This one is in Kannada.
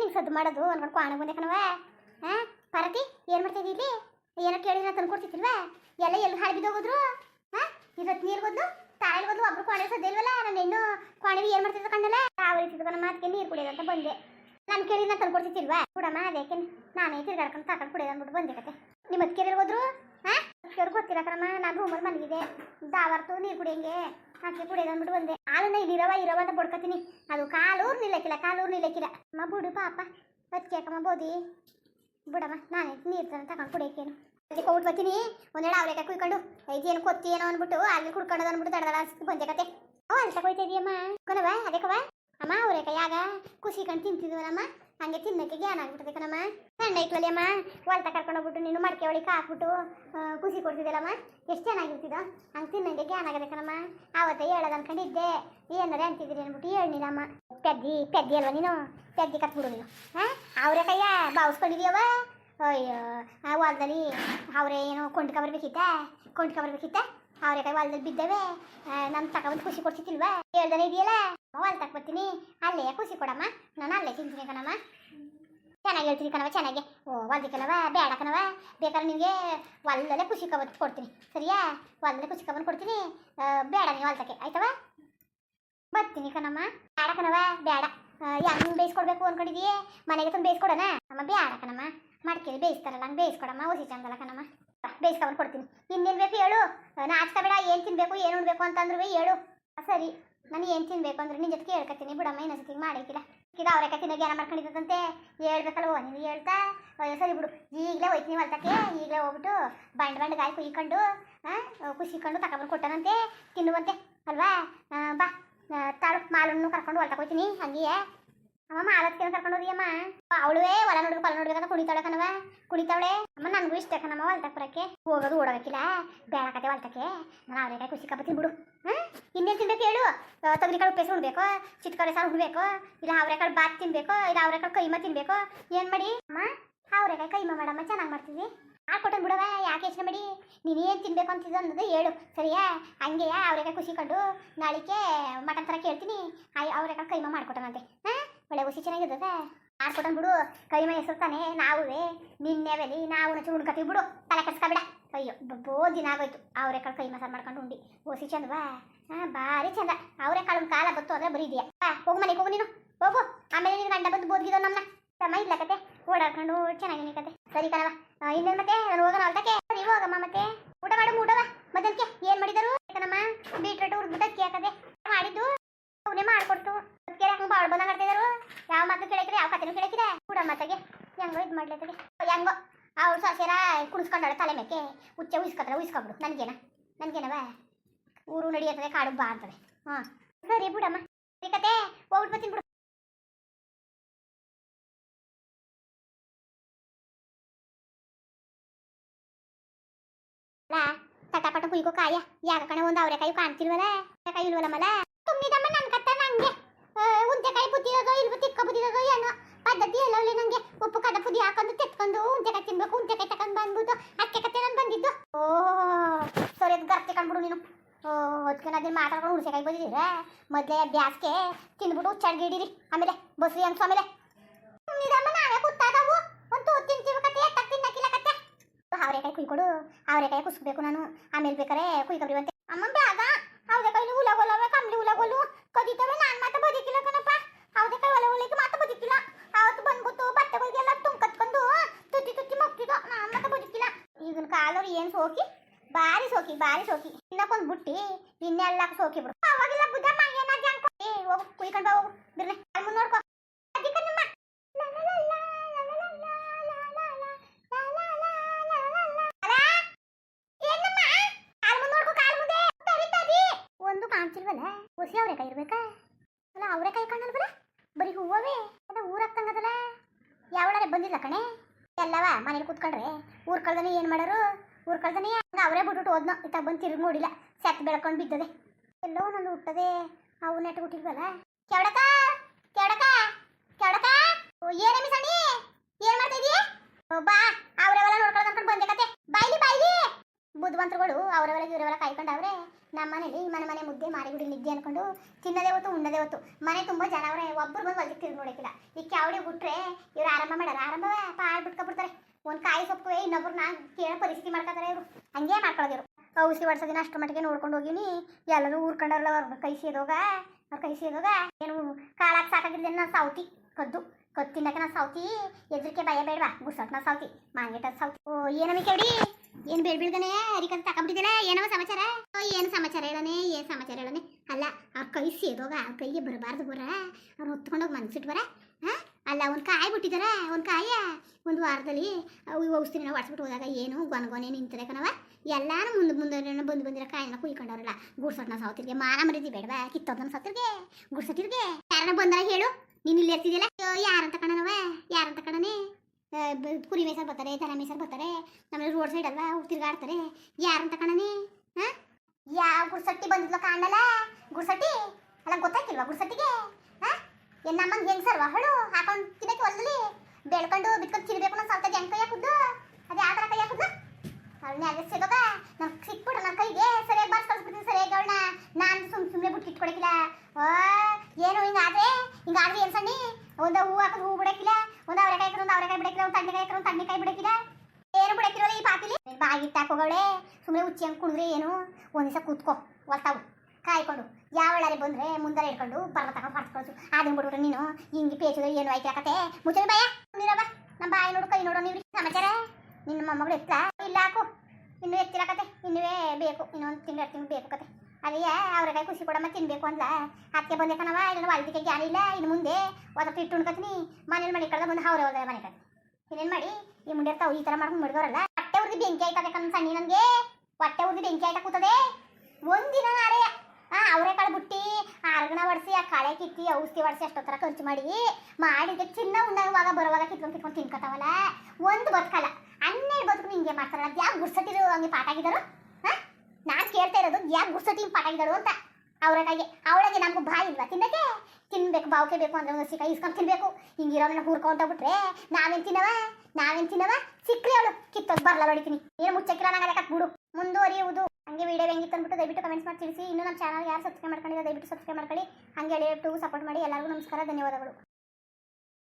ನಿಂಗೆ ಸದ್ದು ಮಾಡೋದು? ಅನ್ಕೊಂಡು ಕ್ವಾಣಗೆ ಬಂದೆ ಕಣವ ಹಾಂ? ಪಾರ್ವತಿ, ಏನು ಮಾಡ್ತಾ ಇದ್ದೀ ಇಲ್ಲಿ? ಏನೋ ಕೇಳಿದ್ರೆ ತಂದು ಕೊಡ್ತಿತ್ತಿಲ್ವಾ ಎಲ್ಲ ಎಲ್ಲಿ ಹಾಳು ಬಿದ್ದೋಗಿದ್ರು ಹಾಂ? ಇವತ್ತು ನೀರು ಗೊದ್ದು ತಾಯಿ ಗೊದ್ದು ಒಬ್ರು ಕೋಣೆ ಸದ್ದಿಲ್ವಲ್ಲ ಇಲ್ವಲ್ಲ? ನಾನು ಇನ್ನೂ ಕಾಣಿವಿ ಏನು ಮಾಡ್ತಿದ್ದ ಕಣ್ಣಲ್ಲ? ರೀತಿ ಕಣ ಮಾತಿಗೆ ನೀರು ಕುಡಿಯೋದು ಅಂತ ಬಂದೆ. ನಾನು ಕೇಳಿ ನಾನು ತಂದು ಕೊಡ್ತಿತ್ತಿಲ್ವಾ ಬಿಡಮ್ಮ ಅದಕ್ಕೆ ನಾನೇ ತಿರ್ಗಾಡ್ಕೊಂಡು ತಾಕೊಂಡು ಕುಡಿಯೋದು ಅಂದ್ಬಿಟ್ಟು ಬಂದೆ ಕತೆ. ನಿಮ್ಮ ಅತ್ತಿಗೆ ಹೋದ್ರು? ಹಾಂ? ಗೊತ್ತಿಲ್ಲ ಕಣಮ್ಮ, ನಾನು ರೂಮಲ್ಲಿ ಮಲಗಿದೆ ದಾವರ್ತು ನೀರು ಕುಡಿಯಂಗೆ. ಹಾಕಿ ಕುಡಿಯೋದು ಅಂದ್ಬಿಟ್ಟು ಬಂದೆ. ಹಾಲನ್ನ ಇಲ್ಲಿ ಇರವ ಅಂತ ಬಡ್ಕೊತೀನಿ. ಅದು ಕಾಲೂರು ನಿಲ್ಲಕ್ಕಿಲ್ಲ ಕಾಲೂರು ನಿಲ್ಲಕ್ಕಿಲ್ಲ. ಅಮ್ಮ ಬಿಡು ಪಾಪ. ಅಕ್ಕಮ್ಮ ಬೋದಿ? ಬಿಡಮ್ಮ, ನಾನೇ ನೀರು ತರ ತಗೊಂಡು ಕುಡಿಯೋಕೇನು ಅದಕ್ಕೆ ಔಟ್ ಬರ್ತೀನಿ. ಒಂದೆರಡು ಅವರೆಕಾಯಿ ಕುಯ್ಕೊಂಡು. ಇದೇನು ಕೊತ್ತಿ ಏನೋ ಅಂದ್ಬಿಟ್ಟು ಅಲ್ಲಿ ಕುಡ್ಕೊಂಡು ಅಂದ್ಬಿಟ್ಟು ದಡದಳ ಬಂದೆ ಕತೆ. ಅವ ಅಲ್ಲಿ ತಗೊಯ್ತಾ ಇದೀಯಮ್ಮ. ಕೊನವ? ಅದಕ್ಕವ ಅಮ್ಮ ಅವರೆಕಾಯಿ ಆಗ ಕುಸಿಕೊಂಡು ತಿಂತಿದ್ವಲ್ಲಮ್ಮ. ಹಂಗೆ ತಿನ್ನಕ್ಕೆ ಜ್ಞಾನ ಆಗ್ಬಿಟ್ಟದೆ ಕಣಮ್ಮ. ಸಣ್ಣ ಐಕ್ಲಲ್ಲಿ ಅಮ್ಮ, ಹೊಲ್ತ ಕರ್ಕೊಂಡು ಹೋಗ್ಬಿಟ್ಟು ನೀನು ಮಡಕೆ ಒಳಗೆ ಹಾಕ್ಬಿಟ್ಟು ಖುಷಿ ಕೊಡ್ತಿದ್ದಲ್ಲಮ್ಮ ಎಷ್ಟು ಚೆನ್ನಾಗಿರ್ತಿದ್ದ ಹಂಗೆ ತಿನ್ನಂಗೆ ಜ್ಞಾನ ಆಗದೆ ಕಣಮ್ಮ. ಆವತ್ತೇ ಹೇಳೋದು ಅನ್ಕೊಂಡಿದ್ದೆ. ಏನಾರ ಅಂತಿದ್ದೀರಿ ಅಂದ್ಬಿಟ್ಟು ಹೇಳಿಲ್ಲಮ್ಮ ಪೆದ್ದಿ ಪೆದ್ದಿ ಅಲ್ವಾ ನೀನು? ಪೆದ್ದಿ ಕಟ್ಬಿಡು ನೀನು. ಹಾಂ ಅವರೆಕಾಯ ಬಾವಿಸ್ಕೊಂಡಿದ್ಯವ ಅಯ್ಯೋ, ಆ, ಹೊಲದಲ್ಲಿ ಅವರೇ ಏನೋ ಕೊಂಡ್ಕ ಬರ್ಬೇಕಿತ್ತ? ಕೊಂಡ್ಕ ಬರ್ಬೇಕಿತ್ತ? ಕೈ ಹೊಲದಲ್ಲಿ ಬಿದ್ದವೆ? ನಮ್ಮ ತಗೊಂಡು ಖುಷಿ ಕೊಡ್ತಿತ್ತಿಲ್ವಾ ಹೇಳ್ದಾನೆ ಇದೆಯಲ್ಲ? ಹೊಲ ತಕ್ಕೊತೀನಿ ಅಲ್ಲೇ ಖುಷಿ ಕೊಡಮ್ಮ. ನಾನು ಅಲ್ಲೇ ತಿಂತೀನಿ ಕಣಮ್ಮ. ಚೆನ್ನಾಗಿ ಹೇಳ್ತೀನಿ ಕಣವ ಚೆನ್ನಾಗಿ. ಓ ಹೊಲ್ದಿಕ್ಕನವ ಬೇಡ ಕಣವ ಬೇಕಾದ್ರೆ ನಿನಗೆ ಹೊಲದಲ್ಲೇ ಖುಷಿ ಕಬತ್ ಕೊಡ್ತೀನಿ. ಸರಿಯಾ? ಹೊಲದಲ್ಲೇ ಖುಷಿ ಕಬನ್ ಕೊಡ್ತೀನಿ. ಬೇಡ ನೀವು ಹೊಲ್ತಕ್ಕೆ ಆಯ್ತವ ಬರ್ತೀನಿ ಕಣಮ್ಮ. ಬೇಡ ಕಣವ ಬೇಡ. ಹೆಂಗೆ ಬೇಯಿಸ್ಕೊಡ್ಬೇಕು ಅನ್ಕೊಂಡಿದೀಯ? ಮನೆಗೆ ತುಂಬ ಬೇಯಿಸ್ಕೊಡೋಣ? ಅಮ್ಮ, ಬೇಡ ಕಣಮ್ಮ. ಮಡ್ಕೇರಿ ಬೇಯಿಸ್ತಾರಲ್ಲ, ಹಂಗೆ ಬೇಯಿಸ್ಕೊಡಮ್ಮ ಹುಸಿ ಚಂದಲ್ಲ ಕಣಮ್ಮ. ಬೇಯಿಸ್ಕೊಂಡು ಕೊಡ್ತೀನಿ. ಇನ್ನೇನು ಬೇಕು ಹೇಳು. ನಾಚ್ಕೋಬೇಡ ಏನು ತಿನ್ಬೇಕು, ಏನು ಉಣ್ಬೇಕು ಅಂತಂದ್ರು ಹೇಳು. ಸರಿ. ನಾನು ಏನು ತಿನ್ಬೇಕು ಅಂದ್ರೆ ನಿನ್ನ ಜೊತೆಗೆ ಹೇಳ್ಕೊತೀನಿ. ಬಿಡಮ್ಮ ಇನ್ನೊಂದ್ಸತಿ ಮಾಡೈಕಿಲ್ಲ ಕಿದ ಅವ್ರ ತಿನ್ನೋ ಜ್ಞಾನ ಮಾಡ್ಕೊಂಡಿದ್ದಂತೆ ಹೇಳ್ಬೇಕಲ್ವ? ನೀನು ಹೇಳ್ತಾ? ಸರಿ ಬಿಡು. ಈಗಲೇ ಹೋಯ್ತೀನಿ ಹೊಲ್ತಕ್ಕೆ. ಈಗಲೇ ಹೋಗ್ಬಿಟ್ಟು ಬಂಡ್ ಬಂಡ್ ಗಾಯ ಕುಯ್ಕೊಂಡು ಕುಸಿಕೊಂಡು ತಗೊಂಡು ಕೊಟ್ಟನಂತೆ, ತಿನ್ನುವಂತೆ. ಅಲ್ವಾ? ಬಾ. ತಾಳು ಮಾಲನ್ನು ಕರ್ಕೊಂಡು ಹೊಲ್ತಕ್ಕೆ ಹೋಗ್ತೀನಿ ಹಂಗೆಯೇ ಅಮ್ಮ ಮಾಲತ್ಕೆ ಕರ್ಕೊಂಡು ಹೋದಿಯಮ್ಮ. ಅವಳುವೇ ಹೊಲ ನೋಡ್ಬೇಕು ಹೊಲ ನೋಡ್ಬೇಕಂತ ಕುಣಿತಾಳೆ ಕಣವ ಕುಣಿತಾವಳೆ? ಅಮ್ಮ, ನನಗೂ ಇಷ್ಟ ಕಣಮ್ಮ ಹೊಲ್ತಕ್ಕೆ ಬರಕ್ಕೆ. ಹೋಗೋದು ಓಡಬೇಕಿಲ್ಲ. ಬೇಡಕತೆ ಹೊಲ್ತಕ್ಕೆ. ನಾನು ಅವರೆಕಾಯಿ ಖುಷಿ ಕಬ್ಬ ಬಿಡು ಹಾಂ ಇನ್ನೇನು ತಿನ್ಬೇಕು ಹೇಳು? ತೊಗರಿಕಾಳು ಉಪ್ಪೇಸು ಉಣ್ಬೇಕು ಚಿತ್ಕಾಳೆ ಸಾರು ಉಣ್ಬೇಕು ಇಲ್ಲ ಅವರೆಕಾಳು ಬಾತ್ ತಿನ್ಬೇಕು, ಇಲ್ಲ ಅವರೆಕಾಳು ಕೈಮ ತಿನ್ಬೇಕು. ಏನು ಮಾಡಿ? ಅಮ್ಮ, ಅವರೆಕಾಯಿ ಕೈಮ ಮಾಡಮ್ಮ, ಚೆನ್ನಾಗಿ ಮಾಡ್ತೀವಿ ಆ ಕೊಟ್ಟನ್ ಬಿಡವ ಯಾಕೆ ಯೋಚನೆ ಮಾಡಿ? ನೀನು ಏನ್ ತಿನ್ಬೇಕು ಅಂತಿದ್ದು ಅನ್ನೋದು ಹೇಳು. ಸರಿಯಾ? ಹಂಗೆಯಾ? ಅವರೆಕಾಯಿ ಖುಷಿ ಕಂಡು ನಾಳಿಕೆ ಮಟನ್ ಥರ ಕೇಳ್ತೀನಿ. ಅವರೆಕಾಳು ಕೈಮ ಮಾಡ್ಕೊಟ್ಟನಂತೆ. ಹಾಂ ಒಳ್ಳೆ ಹುಸಿ ಚೆನ್ನಾಗಿರ್ತದೆ? ಮಾಡ್ಕೊಟ್ಟನ್ ಬಿಡು. ಕೈ ಮೈ ಹೆಸರ್ತಾನೆ ನಾವುವೇ ನಿನ್ನೆವೆಲಿ ನಾವು ನಚ್ಚು ಉಣ್ಕತೀವಿ ಬಿಡು. ತಲೆ ಕಟ್ಸ್ಕೊಬಿಡ ಅಯ್ಯೋ, ಬಬ್ಬೋ, ದಿನ ಆಗೋಯ್ತು. ಅವರೆಕಾಳು ಕೈ ಮಸಾಲ ಮಾಡ್ಕೊಂಡು ಉಂಡಿ. ಓಸಿ ಚಂದವಾ ಹಾ, ಭಾರಿ ಚಂದ. ಅವರೆಕಾಳು ಕಾಲ ಬತ್ತು ಅದ್ರೆ ಬರೀ ಇದೆಯಾ? ಬಾ ಹೋಗು ಮನೆಗೆ ಹೋಗು ನೀನು. ಹೋಗು. ಆಮೇಲೆ ನಿನ್ನ ಗಂಡ ಬಂದು ಬೋದ್ಗಿದೋ ನಮ್ಮನ್ನ ಸಮ ಇಲ್ಲ ಕತೆ. ಓಡಾಡ್ಕೊಂಡು ಚೆನ್ನಾಗಿ ಕತೆ. ಸರಿ ಕಣವ ಇನ್ನೇನು ಮತ್ತೆ? ನಾನು ಹೋಗೋಣ ಅಲ್ದಕ್ಕೆ ಸರಿ, ಹೋಗಮ್ಮ ಮತ್ತೆ. ಊಟ ಮಾಡು ಊಟವ ಮಧ್ಯಾಹ್ನಕ್ಕೆ ಏನ್ ಮಾಡಿದರು? ಕಣಮ್ಮ ಬೀಟ್ರೂಟ್ ಹುರ್ದ್ಬಿಟ್ಟು ಅಕ್ಕಿ ಹಾಕದೆ ಮಾಡಿದ್ದು. ಅವನೇ ಮಾಡ್ಕೊಡ್ತು. ಅದಕ್ಕೆ ಹಂಗೆ ಬಾಳ್ ಬಂದಂಗೆ ಆಡ್ತಿದ್ರು. ಯಾವ ಮಾತು ಕೇಳಿದ್ರೆ ಯಾವ ಕಥೆನೂ ಕೇಳಿದ್ರೆ ಕೂಡ ಮತ್ತಗೆ ಹೆಂಗೋ ಇದು ಮಾಡ್ಲತ್ತಗೆ ಹೆಂಗೋ, ಅವ್ರು ಸೊಸೆರ ಕುಣಿಸ್ಕೊಂಡಾಳೆ ತಲೆ ಮೇಕೆ. ಹುಚ್ಚ ಉಯಿಸ್ಕೊತಾರ ಉಯಿಸ್ಕೊಬಿಡು. ನನಗೇನ? ನನಗೇನವ? ಊರು ನಡೆಯುತ್ತದೆ, ಕಾಡು ಬಾ ಅಂತದೆ ಹಾಂ. ಸರಿ ಬಿಡಮ್ಮ. ಕತೆ ಹೋಗ್ಬಿಟ್ಟು ಬರ್ತೀನಿ ಬಿಡು. ಅಲ್ಲ, ತಟಪಟ ಕುಯ್ಕೋ ಕಾಯ. ಯಾಕ ಕಣ, ಒಂದು ಅವರೆಕಾಯಿ ಕಾಣ್ತಿಲ್ವಲ್ಲ? ಕಾಯಿ ಇಲ್ವಲ್ಲಮ್ಮಲ್ಲ ಸುಮ್ನಿದಮ್ಮ ನನ್ನ ಕತ್ತ ನಂಗೆ. ಉಂತೆಕಾಯಿ ಬುದ್ದಿರೋದು ಇಲ್ಲ ತಿಕ್ಕ ಬುದ್ದಿರೋದು ಏನೋ ಪದ್ಧತಿ ಎಲ್ಲ ನನಗೆ ನಂಗೆ. ಉಪ್ಪು ಕದ ಪುದಿ ಹಾಕೊಂಡು ತೆತ್ಕೊಂಡು ಉಂತೆಕಾಯಿ ತಿನ್ಬೇಕು. ಉಂತೆಕಾಯಿ ತಕೊಂಡ್ ಬಂದ್ಬಿಟ್ಟು ಅಕ್ಕೆ ಕತ್ತೆ ನಾನು ಬಂದಿದ್ದು. ಓ, ಸರಿ, ಅದು ಗರ್ತೆ ಕಂಡ್ಬಿಡು ನೀನು. ಅದಕ್ಕೆ ಅದನ್ನ ಮಾತಾಡ್ಕೊಂಡು ಹುಣಸೆಕಾಯಿ ಬಂದಿದ್ದೀರ? ಮೊದಲೇ ಬ್ಯಾಸ್ಗೆ ತಿಂದ್ಬಿಟ್ಟು ಚಡ್ಗಿಡಿರಿ ಆಮೇಲೆ ಬಸ್ರಿ ಅನ್ಸು, ಆಮೇಲೆ. ಸುಮ್ನಿದಮ್ಮ ನಾವೇ ಕೂತಾದವು. ಒಂದು ತಿಂತೀವಿ ಕತೆ ಎತ್ತಾಗ ತಿನ್ನಕ್ಕಿಲ್ಲ ಕತೆ ಅವರೆಕಾಯಿ ಕುಯ್ಕೊಡು ಅವರೆಕಾಯಿ ಕುಸ್ಬೇಕು ನಾನು. ಆಮೇಲೆ ಬೇಕಾರೆ ಕುಯ್ಕೊಬ್ರಿವಂತೆ ಅಮ್ಮ ಬ್ಯಾಗ ಸೋಕಿ, ಬಾರಿ ಸೋಕಿ ಬಾರಿ ಸೋಕಿ. ಇನ್ನಕ್ಕೊಂದು ಬುಟ್ಟಿ, ಇನ್ನೆಲ್ಲ ಸೋಕಿ ಬಿಡು. ಅವಾಗಿಲ್ಲ ಬುದ್ಧಮ್ಮ ಏನಾಗಿ ಅಂಕೋ ಏ, ಹೋಗು, ಕುಯ್ಕೊಂಡು ಬಾ, ಹೋಗು. ಬಿರ್ಲೆ ಅಲ್ಲಿ ನೋಡ್ಕೋ. ಅದಕ್ಕೆ ನಿಮ್ಮ? ಒಂದು ಕಾಣ್ತಿಲ್ವಲ್ಲ? ಹುಸಿ ಅವರೇ ಕೈ ಇರ್ಬೇಕಾ? ಅಲ್ಲ, ಅವರೇ ಕೈ ಕಾಣಲ್ವಲ್ಲ ಬರೀ ಹೂವೇ ಅದ ಊರಾಗ್ತಂಗದಲ್ಲ ಯಾವಳಾರೆ ಬಂದಿಲ್ಲ ಕಣೆ? ಎಲ್ಲವ ಮನೇಲಿ ಕೂತ್ಕೊಂಡ್ರೆ. ಊರ್ ಕಳ್ದನೆ ಏನು ಮಾಡೋರು? ಊರ್ ಹಂಗೆ ಅವರೇ ಬಿಟ್ಬಿಟ್ಟು ಹೋದ್ನೋ. ಇತ್ತ ಬಂದು ತಿರುಗಿ ನೋಡಿಲ್ಲ. ಸೆತ್ ಬೆಳ್ಕೊಂಡು ಬಿದ್ದದೆ. ಎಲ್ಲೋ ನಾನು ಹುಟ್ಟದೆ. ಅವು ನೆಟ್ ಬಿಟ್ಟಿಲ್ವಲ್ಲ? ಕೆವಡಕ? ಕೆವಡಕ? ಕೆಡಕ ಏನೇ ಸಣ್ಣಿ ಏನ್ ಮಾಡ್ತಾ ಬಾ. ಅವರೆಲ್ಲ ನೋಡ್ಕೊಳ್ಳೋದು ಅನ್ಕೊಂಡು ಬಂದೆ ಕತೆ. ಬಾಯ್ಲಿ ಬಾಯ್ಲಿ. ಬುದ್ಧಿವಂತರುಗಳು ಅವರವರ ಇವರವರ ಕಾಯ್ಕೊಂಡವ್ರೆ ನಮ್ಮ ಮನೇಲಿ ಮನೆ ಮನೆ ಮುದ್ದೆ ಮಾರಿಗುಡಿ ನಿದ್ದೆ ಅನ್ಕೊಂಡು ತಿನ್ನದೇ ಹೊತ್ತು, ಉಣ್ಣದೇ ಹೊತ್ತು. ಮನೆ ತುಂಬ ಜನ ಅವರೇ ಒಬ್ಬರು ಬಂದು ಹೊಲಕ್ಕೆ ತಿರುಗಿ ನೋಡಕ್ಕಿಲ್ಲ. ಈ ಕ್ಯಾವಡಿ ಬಿಟ್ರೆ ಇವ್ರು ಆರಂಭ ಮಾಡ್ಯಾರ ಆರಂಭವೇ ಪಾಡ್ ಬಿಟ್ಕೊಬಿಡ್ತಾರೆ ಒಂದು ಕಾಯಿ ಸೊಪ್ಪು ಇನ್ನೊಬ್ರನ್ನ ಕೇಳೋ ಪರಿಸ್ಥಿತಿ ಮಾಡ್ಕೊತಾರೆ ಇವರು. ಹಂಗೆ ಮಾಡ್ಕೊಳ್ಳೋದಿರು ಔಷಧಿ ಔಷಧಿ ಹೊಡ್ಸೋದಿನ ಅಷ್ಟು ಮಟ್ಟಿಗೆ ನೋಡ್ಕೊಂಡು ಹೋಗಿನಿ. ಎಲ್ಲರೂ ಊರ್ಕೊಂಡವ್ರಲ್ಲ ಅವ್ರ ಕೈ ಸೇದೋಗ ಅವ್ರ ಕೈ ಸೇದೋಗ ಏನು ಕಾಳಾಕ್ ಸಾಕಾಗಿಲ್ಲ ನಾ ಸಾವ್ತಿ ಕದ್ದು. ಕದ್ದು ತಿನ್ನಕ್ಕೆ ನಾ ಸಾವ್ತಿ ಎದ್ರಿಕೆ ಭಯ ಬೇಡವಾ ಗುಡ್ಸೋಟ್ ನಾ ಸೌತಿ ಮಾಂಗೇಟ ಸಾವ್ತಿ. ಓ ಏನಮ್ಮ ಕೇಳಿ ಏನು ಬೇಡ ಬೀಳ್ದಾನೆ ಅರಿಕಂತ ತಗೊಂಬಿಟ್ಟಿದ್ದಲ್ಲ ಏನೋ ಸಮಾಚಾರ? ಓ, ಏನು ಸಮಾಚಾರ ಹೇಳನೆ ಏನು ಸಮಾಚಾರ ಹೇಳನೆ? ಅಲ್ಲ ಅವ್ರ ಕೈ ಸೇದೋಗ ಅವ್ರ ಕೈಗೆ ಬರಬಾರ್ದು ಬರ ಅವ್ರು ಹೊತ್ಕೊಂಡೋಗಿ ಮನ್ಸಿಟ್ಟು ಬರ ಅಲ್ಲ ಒಂದು ಕಾಯಿ ಬಿಟ್ಟಿದಾರ ಒಂದು ಕಾಯ. ಒಂದು ವಾರದಲ್ಲಿ ಅವು ನಾವು ಹೊಡ್ಸ್ಬಿಟ್ಟು ಹೋದಾಗ ಏನು, ಗೊನ್ಗೊನೆ ನಿಂತದೆ ಕಣವ ಎಲ್ಲಾನು ಮುಂದೆ ಮುಂದೆ ಬಂದು ಬಂದಿರೋ ಕಾಯಿನ ಕುಯ್ಕೊಂಡವ್ರಲ್ಲ. ಗುಡ್ಸಟ್ನ ಸಾವತಿರ್ಗೆ ಮಾನ ಮರಿದಿ ಬೇಡವಾ ಕಿತ್ತೋದನ್ನ ಸತ್ತಿರ್ಗೆ ಗುಡ್ಸಟ್ಟಿರ್ಗೆ ಯಾರನ್ನ ಬಂದಾರ ಹೇಳು, ನೀನು ಇಲ್ಲಿ ಇರ್ತಿದ್ದಿಲ್ಲ ಯಾರಂತ ಕಣನವ ಯಾರಂತ ಕಣನೆ. ಕುರಿ ಮೇಸರ್ ಬರ್ತಾರೆ, ದನ ಮೇಸರ್ ಬರ್ತಾರೆ ನಮ್ಮಲ್ಲಿ ರೋಡ್ ಸೈಡ್ ಅಲ್ವಾ ತಿರ್ಗಾಡ್ತಾರೆ. ಯಾರಂತ ಕಣನೆ, ಹಾ? ಯಾವ ಗುಡ್ಸಟ್ಟಿ ಬಂದಿದ್ಲ ಕಾಣಲ್ಲ ಗುಡ್ಸಟ್ಟಿ ಅಲ್ಲ ಗೊತ್ತಾಗಿಲ್ವಾ ಗುಡ್ಸಟ್ಟಿಗೆ ಏನ್ ನಮ್ಮಂಗೆ ಹೆಂಗ್ ಸರ್ವ ಹಳು ಹಾಕೊಂಡು ತಿನ್ನಕ್ಕೆ ಒಲ್ಲಲಿ ಬೆಳ್ಕೊಂಡು ಬಿಟ್ಕೊಂಡು ತಿನ್ಬೇಕು ಅನ್ನೋ ಸಾಲ್ತದೆ ಹೆಂಗೆ ಕೈ ಹಾಕುದು ಅದು ಯಾವ ಥರ ಕೈ ಹಾಕುದು ಅವಳನ್ನ ಅದೇ ಸಿಗೋದ ನಮ್ ಸಿಕ್ಬಿಡು ನನ್ನ ಕೈಗೆ ಸರಿಯಾಗಿ ಬಾರ್ಸ್ ಕಳ್ಸ್ಬಿಡ್ತೀನಿ ಸರಿಯಾಗಿ ಅವಳನ್ನ? ನಾನು ಸುಮ್ ಸುಮ್ಮನೆ ಬಿಟ್ಟು ಓ ಏನು ಹಿಂಗಾದ್ರೆ ಹಿಂಗಾದ್ರೆ ಏನ್ ಸಣ್ಣಿ ಒಂದು ಹೂ ಹಾಕಿದ್ರೆ ಹೂ ಬಿಡಕಿಲ್ಲ, ಒಂದು ಅವರೆಕಾಯಿ ಒಂದು ಅವರೆಕಾಯಿ ಬಿಡಕಿಲ್ಲ, ಒಂದು ತಣ್ಣೆಕಾಯಿ ಒಂದು ತಣ್ಣೆಕಾಯಿ ಬಿಡಕಿಲ್ಲ. ಏನು ಬಿಡಕಿರೋಲ್ಲ ಈ ಪಾತಿಲಿ? ಬಾಗಿಟ್ಟು ಹಾಕೋಗಳೆ ಸುಮ್ಮನೆ ಉಚ್ಚಿ ಹಂಗೆ ಕುಣಿದ್ರೆ ಏನು? ಒಂದು ದಿವಸ ಕೂತ್ಕೋ, ಒಲ್ತಾವು. ಕಾಯ್ಕೊಂಡು. ಯಾವಳಾರೆ ಬಂದ್ರೆ ಮುಂದೆ ಇಟ್ಕೊಂಡು ಪರ್ವತ ತಗೊಂಡು ಅದನ್ನ ಬಿಡ್ಬಿಟ್ರೆ ನೀನು ಹಿಂಗೆ ಪೇಚು ಏನು ಆಯ್ತು ಯಾಕತೆ ಮುಚ್ಚಲಿ ಬಾಯ ನೀರವ ನಮ್ಮ ಬಾಯಿ ನೋಡು, ಕೈ ನೋಡು ನೀವು ಸಮಾಚಾರ? ನಿನ್ನ ಮೊಮ್ಮಗಳು ಎತ್ತ ಇಲ್ಲ ಹಾಕು. ಇನ್ನೂ ಎತ್ತಿರಕತೆ ಇನ್ನುವೇ ಬೇಕು. ಇನ್ನೊಂದು ತಿಂಗಳು, ಎರಡು ತಿಂಗಳು ಬೇಕು ಕತೆ. ಅದೇ ಅವ್ರಿಗೆ ಖುಷಿ ಕೊಡಮ್ಮ, ತಿನ್ಬೇಕು ಅಂದ್ಲ. ಅದಕ್ಕೆ ಬಂದೆ ಕಣವ ಇಲ್ಲ ವಾಲ್ದಿಕೆ ಜ್ಞಾನ ಇಲ್ಲ. ಇನ್ನು ಮುಂದೆ ಒದಕ್ಕೆ ಇಟ್ಟು ಉಣ್ಕತೀನಿ. ಮನೇಲಿ ಮನೆ ಕಳ್ದ ಬಂದು ಅವ್ರೆ ಹೋದ್ರೆ ಮನೆ ಕಡೆ. ಇನ್ನೇನು ಮಾಡಿ? ಈ ಮುಂದೆ ತಾವು ಈ ಥರ ಮಾಡ್ಕೊಂಡು ಮಾಡಿದವರಲ್ಲ ಹೊಟ್ಟೆ ಉರ್ದಿ ಬೆಂಕಿ ಆಯ್ತದೆ ಕಣ ಸಣ್ಣ ನನಗೆ. ಹೊಟ್ಟೆ ಉರ್ದಿ ಬೆಂಕಿ ಆಯ್ತಾ ಕೂತದೆ. ಒಂದಿನ ಆ ಅವರೆಕಾಳು ಬುಟ್ಟಿ ಅರ್ಗಣ ಒಡಿಸಿ, ಆ ಕಳೆ ಕಿತ್ತಿ ಔಷಧಿ ಒಡಿಸಿ ಅಷ್ಟೊತ್ತರ ಖರ್ಚು ಮಾಡಿ ಮಾಡಿದ್ದೆ ಚಿನ್ನ ಉಂಡಾಗುವಾಗ ಬರುವಾಗ ಕಿತ್ಕೊಂಡು ಕಿತ್ಕೊಂಡು ತಿನ್ಕೊತಾವಲ್ಲ? ಒಂದು ಬದುಕಲ್ಲ. ಹನ್ನೆರಡು ಬದುಕು ಹಿಂಗೆ ಮಾಡ್ತಾರಲ್ಲ. ಯಾವ ಗುಡ್ಸಟ್ಟಿರು ಹಂಗೆ ಪಾಠ ಆಗಿದ್ದಾರು ಹಾಂ? ನಾನು ಕೇಳ್ತಾ ಇರೋದು ಯಾವ ಗುಡ್ಸಟ್ಟಿ ಹಿಂಗೆ ಪಾಠ ಆಗಿದ್ದಾಳು ಅಂತ. ಅವರೆಕಾಗೆ ಅವಳಿಗೆ ನಮಗೂ ಬಾಯಿ ಇಲ್ವಾ? ತಿನ್ನಕ್ಕೆ? ತಿನ್ಬೇಕು, ಬಾವುಕೆ ಬೇಕು ಅಂದ್ರೆ ಒಂದು ಸಿಕ್ಕ ಇಸ್ಕೊಂಡು ತಿನ್ಬೇಕು. ಹಿಂಗಿರೋನ ಹುರ್ಕೊಂತ ಬಿಟ್ರೆ ನಾವೇನ್ ತಿನ್ನವ? ನಾವೇನ್ ತಿನ್ನವ? ಸಿಕ್ಕಲಿ ಅವಳು. ಕಿತ್ತೋಗಿ ಬರ್ಲ ಹೊಡಿತೀನಿ. ಏನು ಮುಚ್ಚಕ್ಕಿಲ್ಲ ನಂಗೆ ಅದಕ್ಕೆ ಬಿಡು. ಮುಂದುವರಿಯುವುದು. ಹಂಗೆ ವಿಡಿಯೋ ಹೆಂಗಿತ್ತು ಅಂದ್ಬಿಟ್ಟು ದಯವಿಟ್ಟು ಕಮೆಂಟ್ಸ್ ಮಾಡಿ ತಿಳಿಸಿ. ಇನ್ನೂ ನಮ್ಮ ಚಾನಲ್ ಯಾರು ಸಬ್ಸ್ಕ್ರೈಬ್ ಮಾಡ್ಕೊಂಡಿಲ್ಲ ದಯವಿಟ್ಟು ಸಬ್ಸ್ಕ್ರೈಬ್ ಮಾಡ್ಕೊಳ್ಳಿ. ಹಂಗೆ ಟೂ ಸಪೋರ್ಟ್ ಮಾಡಿ. ಎಲ್ಲರಿಗೂ ನಮಸ್ಕಾರ, ಧನ್ಯವಾದಗಳು.